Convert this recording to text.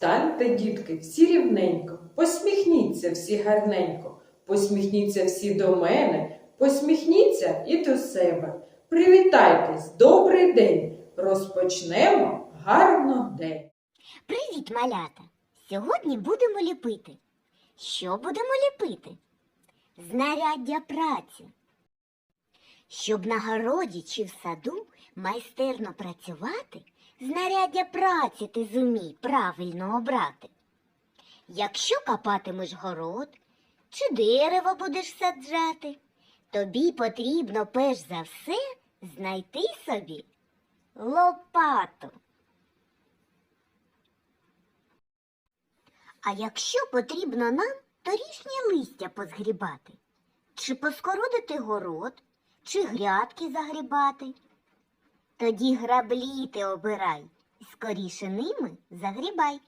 Станьте, дітки, всі рівненько, посміхніться всі гарненько, посміхніться всі до мене, посміхніться і до себе. Привітайтесь, добрий день! Розпочнемо гарно день. Привіт, малята! Сьогодні будемо ліпити. Що будемо ліпити? Знаряддя праці. Щоб на городі чи в саду майстерно працювати, знаряддя праці ти зумій правильно обрати. Якщо копатимеш город чи дерево будеш саджати, тобі потрібно перш за все знайти собі лопату. А якщо потрібно нам торішнє листя позгрібати, чи поскородити город, чи грядки загрібати, тоді граблі ти обирай скоріше ними загрібай.